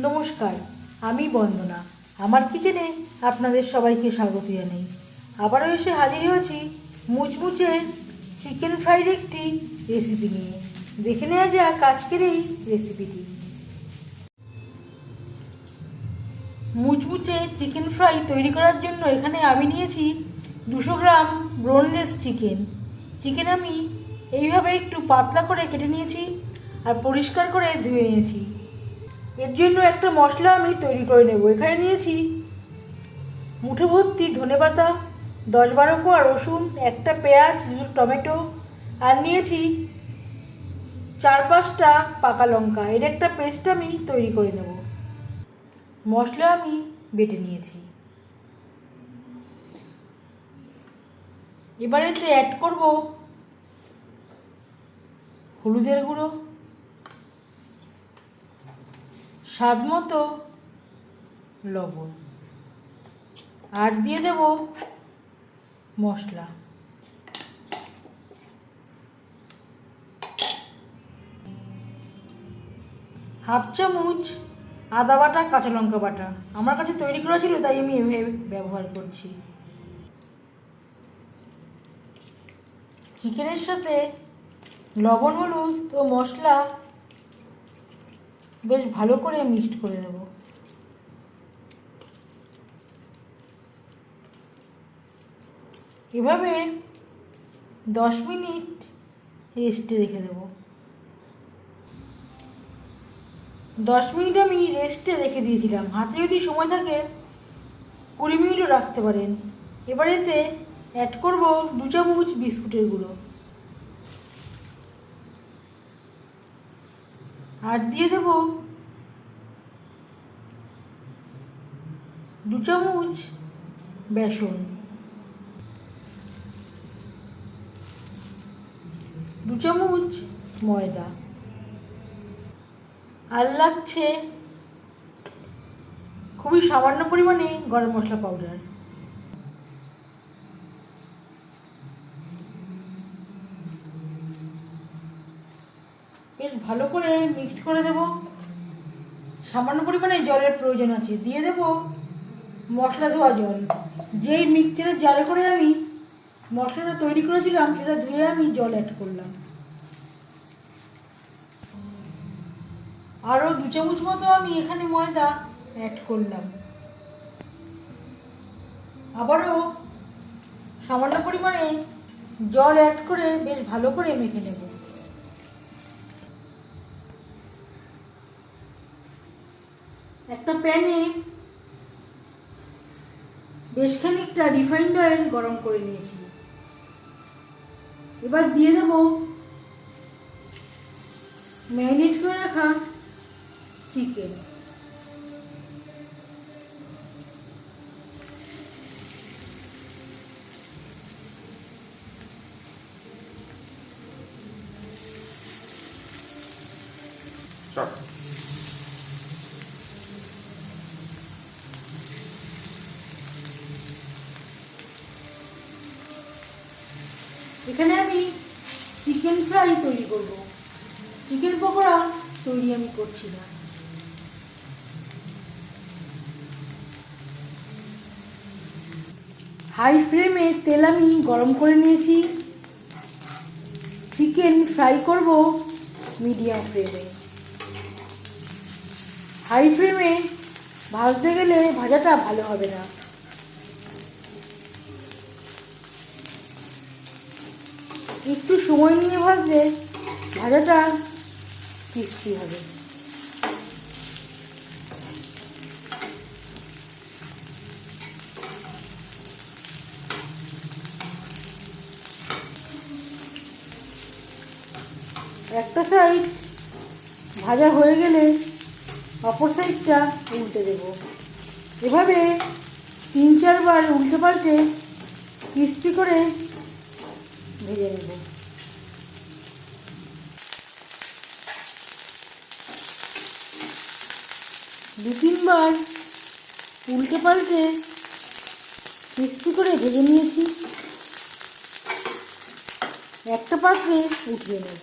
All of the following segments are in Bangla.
নমস্কার, আমি বন্দনা। আমার কিচেনে আপনাদের সবাইকে স্বাগত জানাই। আবারও এসে হাজির হয়েছি মুচমুচে চিকেন ফ্রাইড একটি রেসিপি নিয়ে। দেখে নেওয়া যাক আজকের এই রেসিপিটি মুচমুচে চিকেন ফ্রাই তৈরি করার জন্য এখানে আমি নিয়েছি দুশো গ্রাম ব্রোনলেস চিকেন। চিকেন আমি এইভাবে একটু পাতলা করে কেটে নিয়েছি আর পরিষ্কার করে ধুয়ে নিয়েছি। এর জন্য একটা মশলা আমি তৈরি করে নেব। এখানে নিয়েছি মুঠো ভর্তি ধনেপাতা দশ বারো কোয়া রসুন, একটা পেঁয়াজ, দুটো টমেটো, আর নিয়েছি চার পাঁচটা পাকা লঙ্কা। এর একটা পেস্ট আমি তৈরি করে নেব। মশলা আমি বেটে নিয়েছি। এবার এতে অ্যাড করব হলুদের গুঁড়ো স্বাদ মতো লবণ। আর দিয়ে দেব মশলা। হাফ চামচ আদা বাটা, কাঁচা লঙ্কা বাটা। আমার কাছে তৈরি করা ছিল, তাই আমি এভাবে ব্যবহার করছি। চিকেনের সাথে লবণ, হলুদ ও মশলা বেশ ভালো করে মিক্সড করে দেব এভাবে দশ মিনিট রেস্টে রেখে দেব। দশ মিনিট আমি রেস্টে রেখে দিয়েছিলাম। হাতে যদি সময় থাকে, কুড়ি মিনিটও রাখতে পারেন। এবার এতে অ্যাড করব দু চামচ বিস্কুটের গুঁড়ো। আর দিয়ে দেব? দু চামচ বেসন। দু চামচ ময়দা। আর লাগছে খুবই সামান্য পরিমাণে গরম মশলা পাউডার বেশ ভালো করে মিক্সড করে দেব। সামান্য পরিমাণে জলের প্রয়োজন আছে, দিয়ে দেব মশলা ধোয়া জল। যেই মিক্সচারের জারে করে আমি মশলাটা তৈরি করেছিলাম, সেটা ধুয়ে আমি জল অ্যাড করলাম। আরও দু চামচ মতো আমি এখানে ময়দা অ্যাড করলাম। আবারও সামান্য পরিমাণে জল অ্যাড করে বেশ ভালো করে মেখে নেব। একটা প্যানে বেশ খানিকটা রিফাইন্ড অয়েল গরম করে নিয়েছি। এবার দিয়ে দেব ম্যারিনেট করে রাখা চিকেন এখানে আমি চিকেন ফ্রাই তৈরি করব। চিকেন পকোড়া তৈরি আমি করছি না। হাই ফ্লেমে তেল আমি গরম করে নিয়েছি। চিকেন ফ্রাই করব মিডিয়াম ফ্লেমে। হাই ফ্লেমে ভাজতে গেলে ভাজাটা ভালো হবে না একটু সময় নিয়ে ভাজলে ভাজাটা ক্রিস্পি হবে। একটা সাইড ভাজা হয়ে গেলে অপর সাইডটা উল্টে দেব। এভাবে তিন চারবার উল্টে পাল্টে ক্রিস্পি করে ভেজে নেব। দু তিনবার উল্টে পাল্টে একটু করে ভেজে নিয়েছি। একটা পাত্রে উঠিয়ে নেব।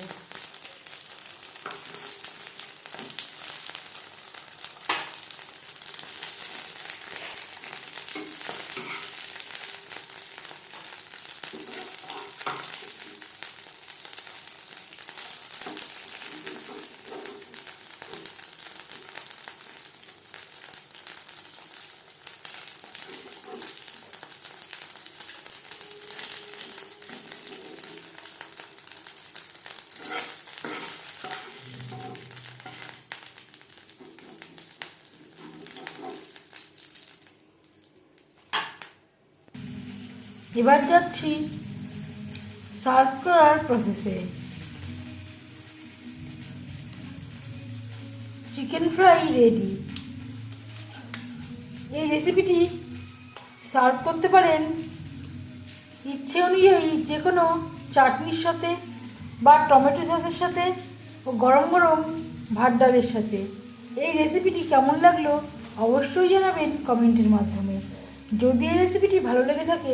এবার যাচ্ছি সার্ভ করার প্রসেসে চিকেন ফ্রাই রেডি এই রেসিপিটি সার্ভ করতে পারেন। ইচ্ছে অনুযায়ী যে কোনো চাটনির সাথে বা টমেটো সসের সাথে ও গরম গরম ভাত ডালের সাথে। এই রেসিপিটি কেমন লাগল অবশ্যই জানাবেন কমেন্টের মাধ্যমে। যদি এই রেসিপিটি ভালো লেগে থাকে